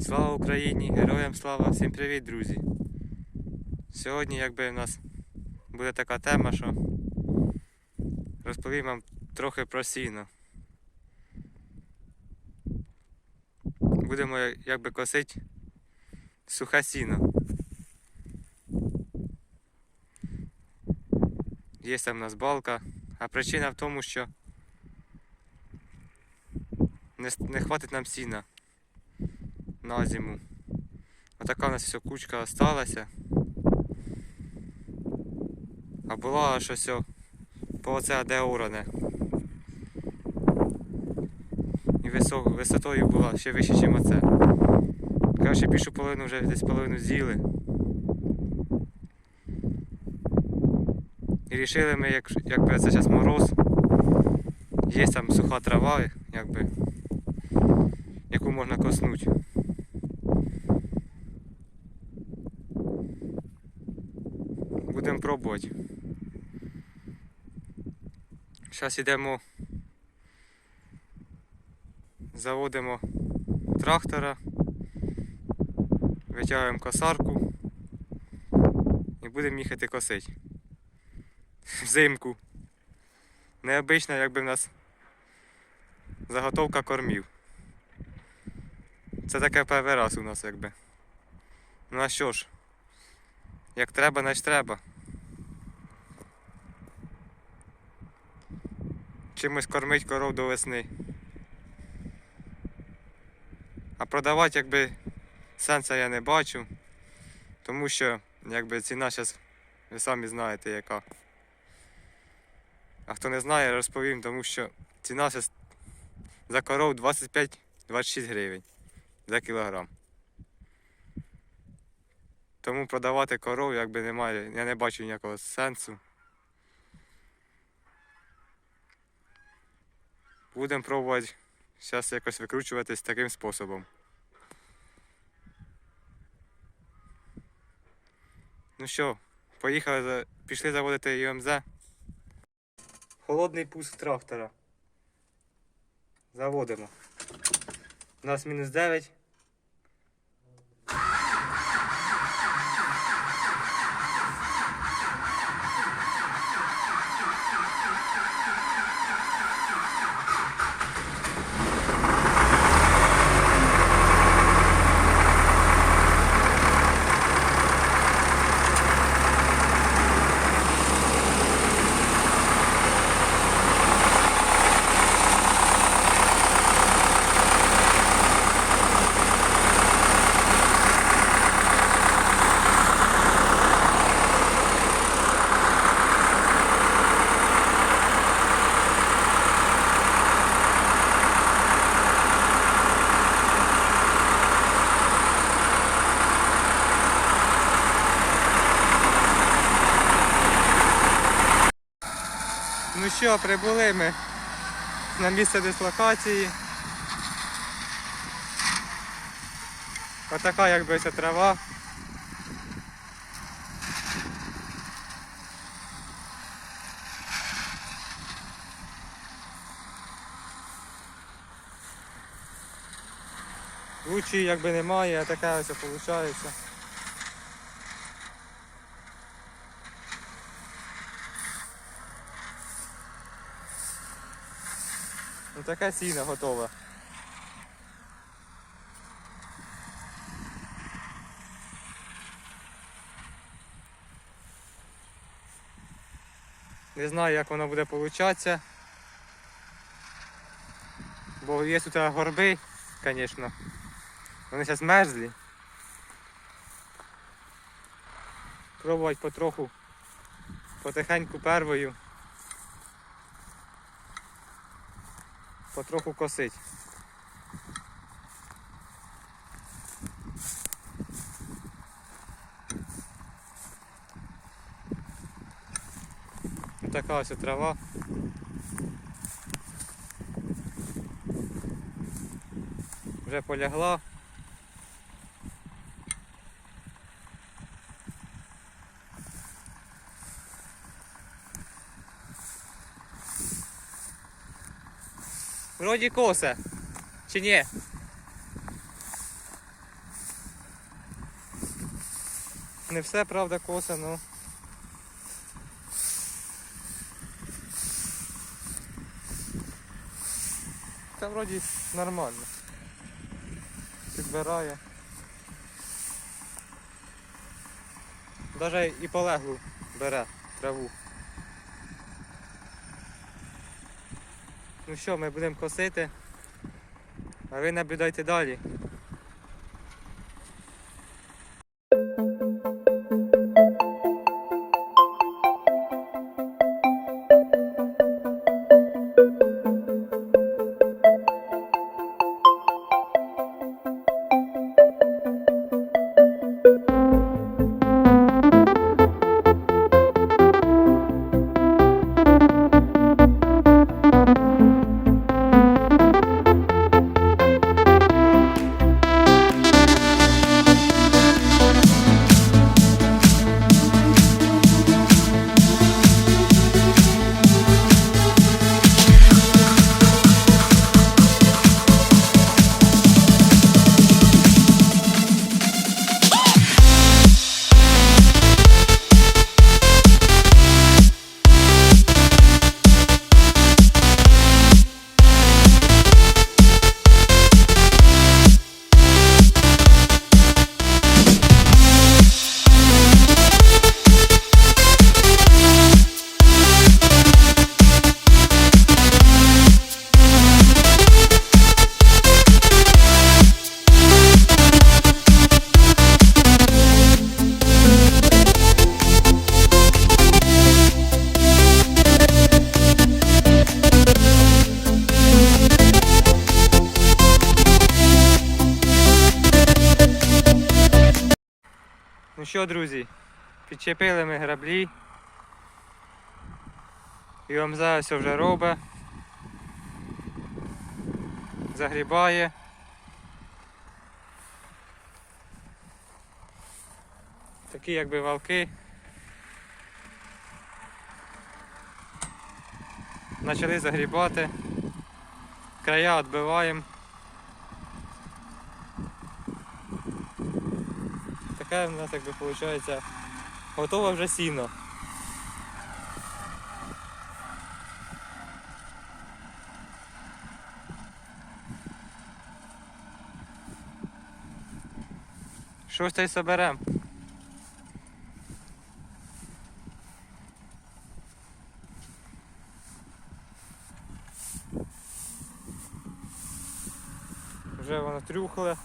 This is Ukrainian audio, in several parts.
Слава Україні! Героям слава! Всім привіт, друзі! Сьогодні якби в нас буде така тема, що розповім вам трохи про сіно. Будемо якби косити сухе сіно. Є там у нас балка, а причина в тому, що не, не хватить нам сіна на зиму. Отака у нас все кучка осталася. А була щось о, по оце де оране. І висо, висотою була ще вище, ніж оце. Коротше, більшу половину вже десь половину з'їли. І рішили ми, як, якби це зараз мороз, є там суха трава, якби, яку можна коснути. Будемо пробувати. Зараз йдемо, заводимо трактора, витягуємо косарку і будемо їхати косити. Взимку. Необично, якби в нас заготовка кормів. Це таке перший раз у нас якби. Ну а що ж? Як треба, значить треба. Чимось кормить коров до весни. А продавати якби сенсу я не бачу, тому що якби ціна зараз ви самі знаєте яка. А хто не знає, розповім, тому що ціна зараз за коров 25-26 гривень за кілограм. Тому продавати коров якби немає, я не бачу ніякого сенсу. Будемо пробувати зараз якось викручуватись таким способом. Ну що, поїхали, пішли заводити ЮМЗ. Холодний пуск трактора. Заводимо. У нас мінус 9. Ну що, прибули ми на місце дислокації. Отака якби ця трава. Лучшої якби немає, а така ось виходить. Така сіна готова. Не знаю, як воно буде получатися. Бо є тут горби, звісно. Вони зараз мерзлі. Пробувати потроху, потихеньку первою. Потроху косить. Така ось трава. Вже полягла. Вроді коса. Чи ні? Не все, правда, коса, ну. Та вроді нормально. Підбирає. Навіть і полеглу бере траву. Ну що, ми будемо косити, а ви наблюдайте далі. Друзі, підчепили ми граблі. І ОМЗ ось вже робить. Загрібає. Такі якби валки. Почали загрібати. Края відбиваємо. Таке в нас якби виходить готове вже сіно. Щось та й соберем. Вже воно трюхле.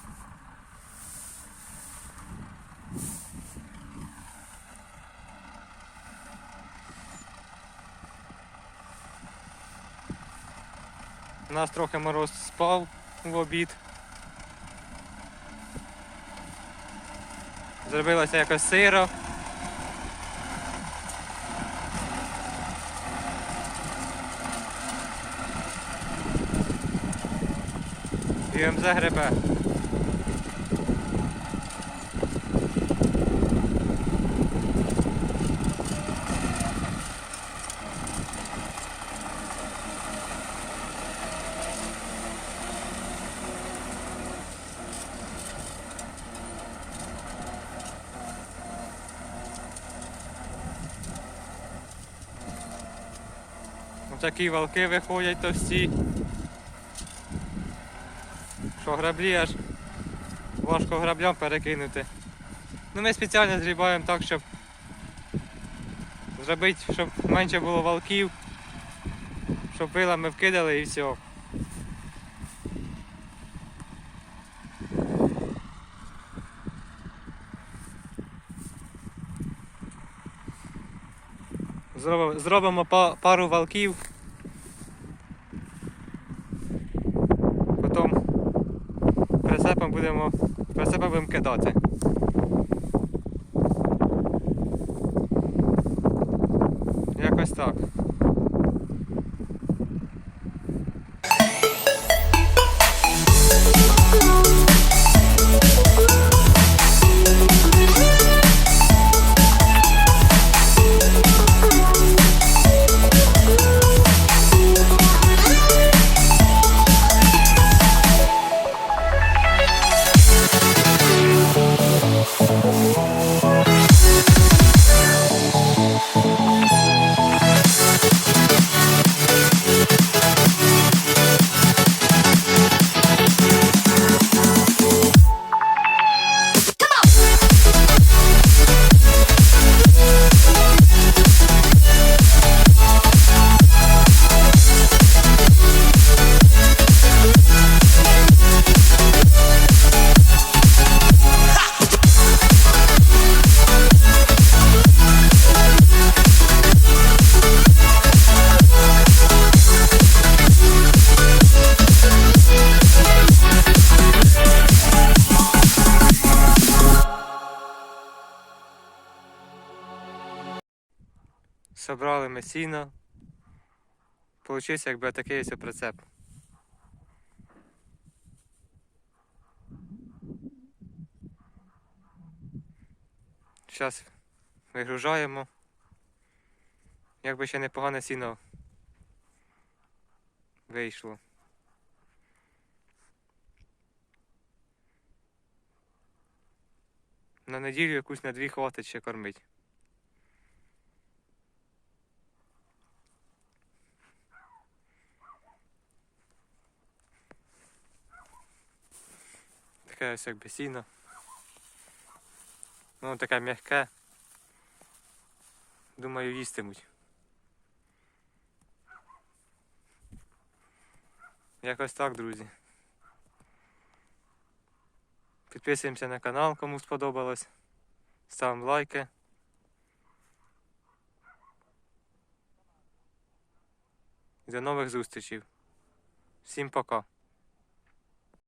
У нас трохи мороз спав в обід. Зробилося якось сиро. І МЗ гребе. Такі валки виходять товсті. Що граблі аж важко граблям перекинути. Ну ми спеціально зрібаємо так, щоб зробити, щоб менше було валків, щоб вилами вкидали і все. Зробимо, пару валків. Будемо, прицепом будемо кидати. Якось так. Собрали ми сіно. Получився якби такий ось прицеп. Зараз вигружаємо. Якби ще непогане сіно вийшло. На неділю якусь на дві хватить ще кормить. Таке ось якби сіно. Ну таке м'яке. Думаю, їстимуть. Якось так, друзі. Підписуємося на канал, кому сподобалось. Ставимо лайки. До нових зустрічей. Всім пока.